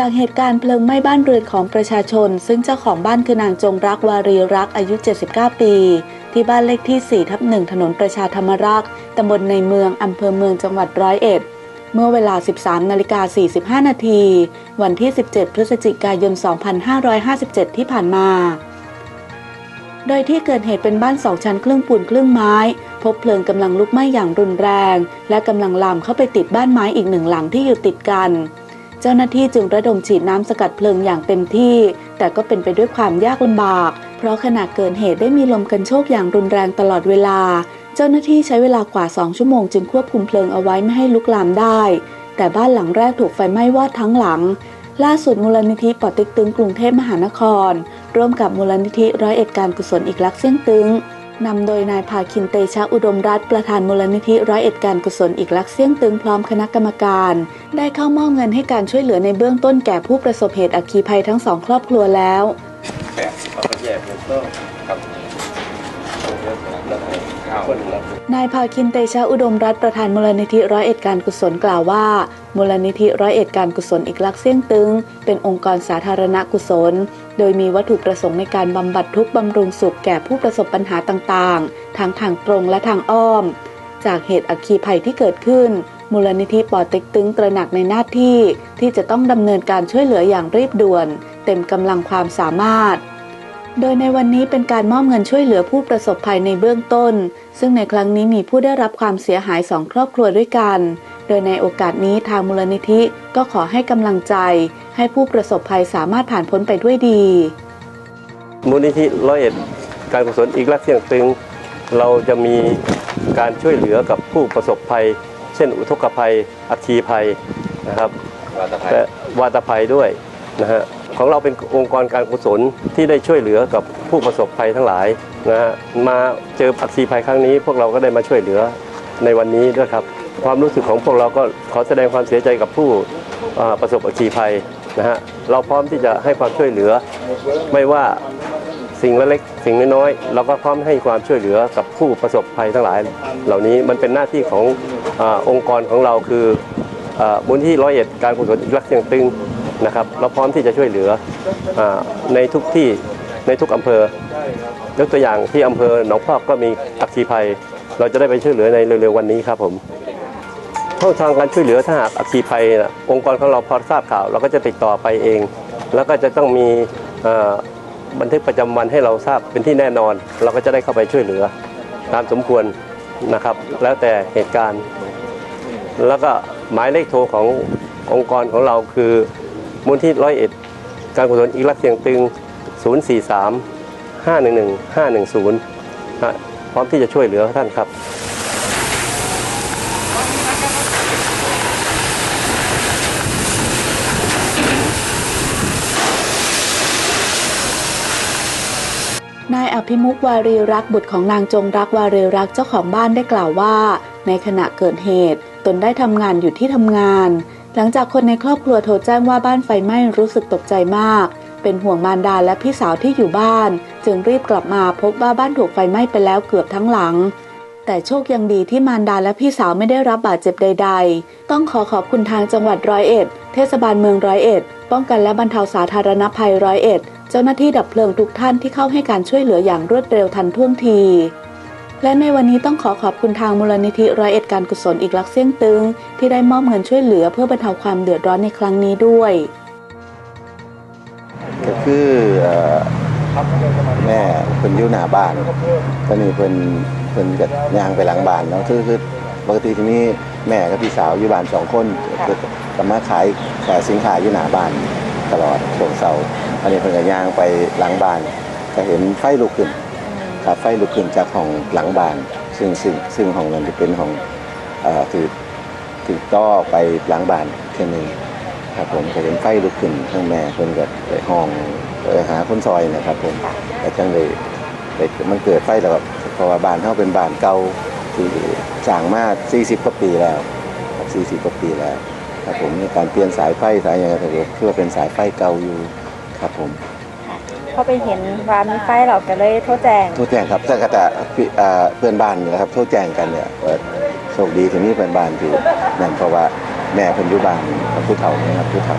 จากเหตุการณ์เพลิงไหม้บ้านเรือนของประชาชน ซึ่งเจ้าของบ้านคือนางจงรักวารีรักอายุ 79 ปี ที่บ้านเลขที่ 4 ทับหนึ่งถนนประชาธรรมรักษ์ตำบลในเมือง อำเภอเมืองจังหวัดร้อยเอ็ด เมื่อเวลา 13 นาฬิกา 45 นาที วันที่ 17 พฤศจิกายน 2557 ที่ผ่านมา โดยที่เกิดเหตุเป็นบ้านสองชั้นครึ่งปูนครึ่งไม้ พบเพลิงกำลังลุกไหม้อย่างรุนแรง และกำลังลามเข้าไปติดบ้านไม้อีกหนึ่งหลังที่อยู่ติดกัน เจ้าหน้าที่จึงระดมฉีดน้ำสกัดเพลิงอย่างเต็มที่ แต่ก็เป็นไปด้วยความยากลำบาก เพราะขณะเกิดเหตุได้มีลมกันโชกอย่างรุนแรงตลอดเวลา เจ้าหน้าที่ใช้เวลากว่า 2 ชั่วโมงจึงควบคุมเพลิงเอาไว้ไม่ให้ลุกลามได้ แต่บ้านหลังแรกถูกไฟไหม้วอดทั้งหลัง ล่าสุดมูลนิธิปอติ๊กตึงกรุงเทพมหานคร ร่วมกับมูลนิธิร้อยเอ็ดการกุศลอีกลักเสี่ยงตึง นำโดยนายภาคินเตชะอุดมรัฐประธานมูลนิธิร้อยเอ็ดการกุศลอีกลักเสี่ยงตึงพร้อมคณะกรรมการ ได้เข้ามอบเงินให้การช่วยเหลือในเบื้องต้นแก่ผู้ประสบเหตุอัคคีภัยทั้งสองครอบครัวแล้วแปดเขาก็แยกเป็นต้นครับแล้ว ให้คนละนายภาคินเตชะอุดมรัตน์ประธานมูลนิธิร้อยเอ็ดการกุศลกล่าวว่า มูลนิธิร้อยเอ็ดการกุศลอีกลักเสี่ยงตึง เป็นองค์กรสาธารณกุศล โดยมีวัตถุประสงค์ในการบำบัดทุกบำรุงสุขแก่ผู้ประสบปัญหาต่างๆ ทั้งทางตรงและทางอ้อม จากเหตุอัคคีภัยที่เกิดขึ้น มูลนิธิปอเต็กตึงตระหนักในหน้าที่ ที่จะต้องดำเนินการช่วยเหลืออย่างรีบด่วน เต็มกำลังความสามารถ โดยในวันนี้เป็นการมอบเงินช่วยเหลือผู้ประสบภัยในเบื้องต้น ซึ่งในครั้งนี้มีผู้ได้รับความเสียหายสองครอบครัวด้วยกัน โดยในโอกาสนี้ทางมูลนิธิก็ขอให้กำลังใจ ให้ผู้ประสบภัยสามารถผ่านพ้นไปด้วยดี มูลนิธิร้อยเอ็ดการกุศลอีกลักษณ์เสียงตึง เราจะมีการช่วยเหลือกับผู้ประสบภัย เช่น อุทกภัย อัคคีภัยนะครับวาตภัยและวาตภัยด้วยนะฮะ ของเราเป็นองค์กรการกุศลที่ได้ช่วยเหลือกับผู้ประสบภัยทั้งหลายนะฮะมาเจออัคคีภัยครั้งนี้ พวกเราก็ได้มาช่วยเหลือในวันนี้ด้วยครับ ความรู้สึกของพวกเราก็ขอแสดงความเสียใจกับผู้ประสบอัคคีภัยนะฮะเราพร้อมที่จะให้ความช่วยเหลือ ไม่ว่าสิ่งเล็กสิ่งน้อยเราก็พร้อมให้ความช่วยเหลือกับผู้ประสบภัยทั้งหลาย เหล่านี้มันเป็นหน้าที่ของอองค์กรของเราคืออมูลที่ร้อยเอ็ดการกุศลอีกลักเสียงตึง นะครับ เราพร้อมที่จะช่วยเหลืออในทุกที่ในทุกอำเภอยกตัวอย่างที่อำเภอหนองพอกก็มีอัคคีภัย เราจะได้ไปช่วยเหลือในเร็วๆวันนี้ครับผมช่องทางการช่วยเหลือถ้าหากอัคคีภัยนะองค์กรของเราพอทราบข่าว เราก็จะติดต่อไปเอง แล้วก็จะต้องมีบันทึกประจำวันให้เราทราบเป็นที่แน่นอน เราก็จะได้เข้าไปช่วยเหลือ ตามสมควรนะครับ แล้วแต่เหตุการณ์ แล้วก็หมายเลขโทรขององค์กรของเราคือ มูลที่ร้อยเอ็ดการกุศลอีกลักษณ์เสียงตึง 043 511 510 พร้อมที่จะช่วยเหลือท่านครับนายอภิมุกวารีรักบุตรของนางจงรักวารีรักเจ้าของบ้านได้กล่าวว่า ในขณะเกิดเหตุ ตนได้ทำงานอยู่ที่ทำงาน หลังจากคนในครอบครัวโทรแจ้งว่าบ้านไฟไหม้รู้สึกตกใจมาก เป็นห่วงมารดาและพี่สาวที่อยู่บ้าน จึงรีบกลับมาพบว่าบ้านถูกไฟไหม้ไปแล้วเกือบทั้งหลัง แต่โชคยังดีที่มารดาและพี่สาวไม่ได้รับบาดเจ็บใด ๆ ต้องขอขอบคุณทางจังหวัดร้อยเอ็ด เทศบาลเมืองร้อยเอ็ด ป้องกันและบรรเทาสาธารณภัยร้อยเอ็ด เจ้าหน้าที่ดับเพลิงทุกท่านที่เข้าให้การช่วยเหลืออย่างรวดเร็วทันท่วงที และในวันนี้ต้องขอขอบคุณทางมูลนิธิร้อยเอ็ดการกุศลอีกลักเสี่ยงตึง ที่ได้มอบเงินช่วยเหลือเพื่อบรรเทาความเดือดร้อนในครั้งนี้ด้วย ก็คือแม่เพิ่นอยู่หน้าบ้านตอนนี้เพิ่นเพิ่นก็ย่างไปหลังบ้านเนาะคือคือปกติที่นี่แม่กับพี่สาวอยู่บ้านสองคนก็ก็มาขายขายสินค้าอยู่หน้าบ้านตลอดช่วงเสาร์อันนี้เพิ่นก็ย่างไปหลังบ้านก็เห็นไฟลุกขึ้น ครับไฟลุกขึ้นจากห้องหลังบ้าน ซึ่งซึ่งซึ่งห้องนั้นจะเป็นห้องเอ่อคือคือต่อไปหลังบ้านแค่นึงครับผมก็เห็นไฟลุกขึ้นทั้งแม่เพิ่นก็ไปห้องหาคนซอยนะครับผมแต่จังเลยมันเกิดไฟแล้วแบบเพราะว่าบ้านเฮาเป็นบ้านเก่าที่สร้างมา40กว่าปีแล้วครับ40กว่าปีแล้วครับผมมีการเปลี่ยนสายไฟสายอย่างเงี้ยก็คือว่าเป็นสายไฟเก่าอยู่ครับผม พอไปเห็นว่ามีไฟเราก็เลยโทรแจ้งโทรแจ้งครับแต่ก็แต่พี่อ่าเพื่อนบ้านนี่นะครับโทรแจ้งกันเนี่ยเอ่อโชคดีที่มีเพื่อนบ้านที่นั่นเพราะว่าแม่เพิ่นอยู่บ้านกับผู้เฒ่านะครับผู้เฒ่า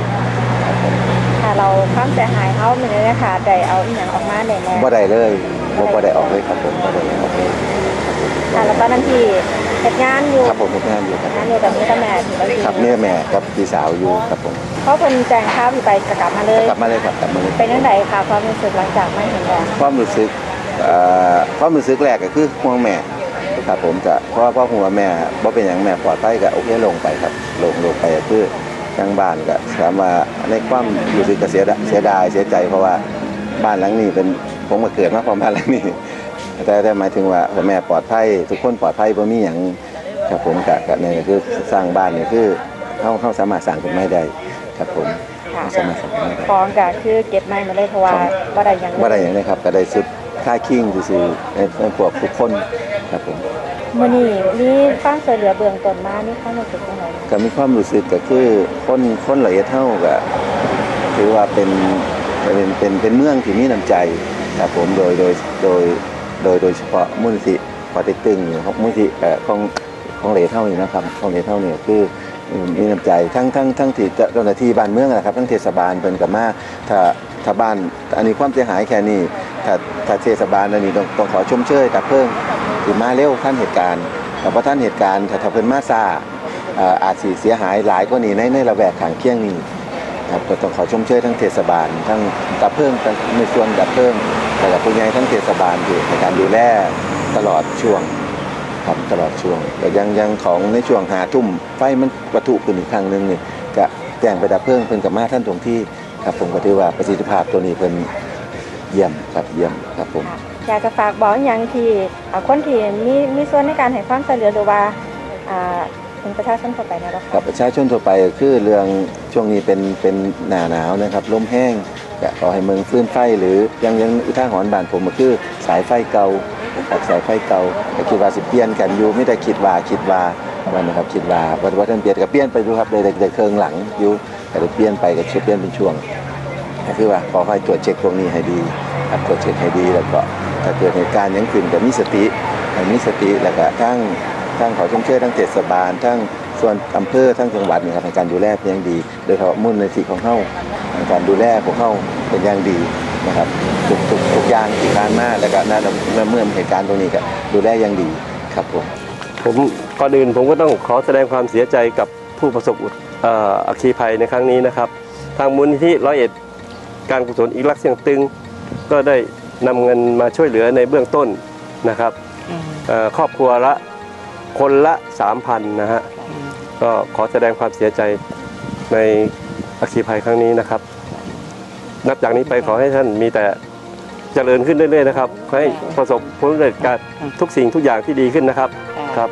ครับผมค่ะเราความเสียหายเขาเป็นยังไงค่ะได้เอาอีหยังออกมาได้แน่บ่ได้เลยบ่บ่ได้ออกเลยครับผมบ่ได้ออกเลยค่ะแล้วตอนนั้นที่เฮ็ดงานอยู่ครับผมทำงานอยู่ครับงานอยู่กับมีแต่แม่ที่ไปอยู่ครับเนี่ยแม่กับพี่สาวอยู่ครับผม เพราะเพิ่นแจ้งข่าวที่ไปก็กลับมาเลย กลับมาเลยครับกลับมาเลยเป็นยังไงค่ะความรู้สึกหลังจากมาเห็นแล้วความรู้สึกเอ่อความรู้สึกแรกก็คือห่วงแม่ครับผมก็เพราะว่าพ่อหัวาแม่บ่เป็นอย่างแม่ปลอดภัยก็โอเคลงไปครับลงลงไปก็คือทางบ้านก็ถามว่าในความรู้สึกก็เสียดายเสียดายเสียใจ เพราะว่าบ้านหลังนี้เป็นผมมาเกิดมาพร้อมบ้านหลังนี้แต่แต่หมายถึงว่าพ่อแม่ปลอดภัยทุกคนปลอดภัยบ่มีหยังครับผมก็ก็นี่ก็คือสร้างบ้านนี่คือเฮาเฮาสามารถสร้างขึ้นมาได้ ครับผมค่ะสามารถสร้างขึ้นมาได้ฟ้องก็คือเก็บไม้มาเลยเพราะว่าบ่ได้หยังว่าได้อย่างนี้ครับก็ได้สุดค่าคิงซื่อๆในในพวกทุกคนครับผมมื้อนี้มีความช่วยเหลือเบื้องต้นมานี่ความรู้สึกจังไดก็มีความรู้สึกก็คือคนคนละเอียดเท่ากับถือว่าเป็นเป็นเป็นเป็นเมืองที่มีน้ำใจครับผมโดยโดยโดยโดยโดยเฉพาะมูลนิธิปอเต็กตึงของมูลนิธิเอ่อของของเหลเท่านี่นะครับของเหลเท่านี่คือ มีน้ำใจทั้งทั้งทั้งที่เจ้าหน้าที่บ้านเมืองนะครับ ทั้งเทศบาลเป็นกับมาถ้าถ้าบ้านอันนี้ความเสียหายแค่นี้ถ้าถ้าเทศบาลอันนี้ต้องต้องขอชมเชยกับเพิ่มถือมาเร็วท่านเหตุการณ์แต่พอท่านเหตุการณ์ถ้าถ้าเพิ่นมาซาอาจสิเสียหายหลายกว่านี้ในในระแวกขางเคียงนี้ครับก็ต้องขอชมเชยทั้งเทศบาล ทั้งดับเพลิ่งทั้งในส่วนดับเพลิ่งแต่กับผู้ใหญ่ทั้งเทศบาลอยู่ในการดูแลตลอดช่วง ครับตลอดช่วงแต่ยังยังของในช่วงหาทุ่มไฟมันประทุขึ้นอีกครั้งหนึ่งนี่จะแจ้งไปดับเพลิ่งเพิ่นกับมาท่านตรงที่ครับผมก็ถือว่าประสิทธิภาพตัวนี้เพิ่นเยี่ยมครับเยี่ยมครับผมอยากจะฝากบอกอหย่างที่อ่าคนที่มีมีส่วนในการให้ความช่วยเหลือหรือว่าอ่าถึงประชาชนทั่วไปนะครับกับประชาชนทั่วไปก็คือเรื่องช่วงนี้เป็นเป็นหนาหนาวนะครับลมแห้งก็ขอให้เมืองฟื้นไฟหรือยังยังอุทาหรณ์บ้านผมก็คือสายไฟเก่า ครับสาไฟเก่าก็คิดว่าสิเปลี่ยนกันอยู่ไม่ได้คิดว่าคิดว่าวันนะครับคิดว่าว่าว่าท่านเปลี่ยนก็เปลี่ยนไปดูครับเลยได้เครื่องหลังอยู่ก็เลยเปลี่ยนไปก็ช่วยเปลี่ยนเป็นช่วงก็คือว่าขอให้ตรวจเช็คพวกนี้ให้ดีครับตรวจเช็คให้ดีแล้วก็ถ้าเกิดเหตุการณ์ยังขึ้นก็มีสติมีสติแล้วก็ทั้งทั้งขอชมเชยทั้งเทศบาล ทั้งส่วนอำเภอทั้งจังหวัดนี่ครับในการดูแลเป็นอย่างดี โดยเฉพาะมูลนิธิของเขาในการดูแลพวกเขาเป็นอย่างดีนะครับทุก ย่างที่ผ่านมาแล้วก็น่าเมื่อเหตุการณ์ตรงนี้ก็ดูแลอย่างดีครับผมผมก่อนอื่นผมก็ต้องขอแสดงความเสียใจกับผู้ประสบอุทเอ่ออัคคีภัยในครั้งนี้นะครับ ทางมูลนิธิร้อยเอ็ดการกุศลอีกลักษณ์เสียงตึง ก็ได้นำเงินมาช่วยเหลือในเบื้องต้นนะครับเอ่อครอบครัวละคนละ3,000นะฮะก็ขอแสดงความเสียใจในอัคคีภัยครั้งนี้นะครับ นับจากนี้ไปขอให้ท่านมีแต่ เจริญขึ้นเรื่อยๆนะครับขอให้ประสบผลสำเร็จการทุกสิ่งทุกอย่างที่ดีขึ้นนะครับครับ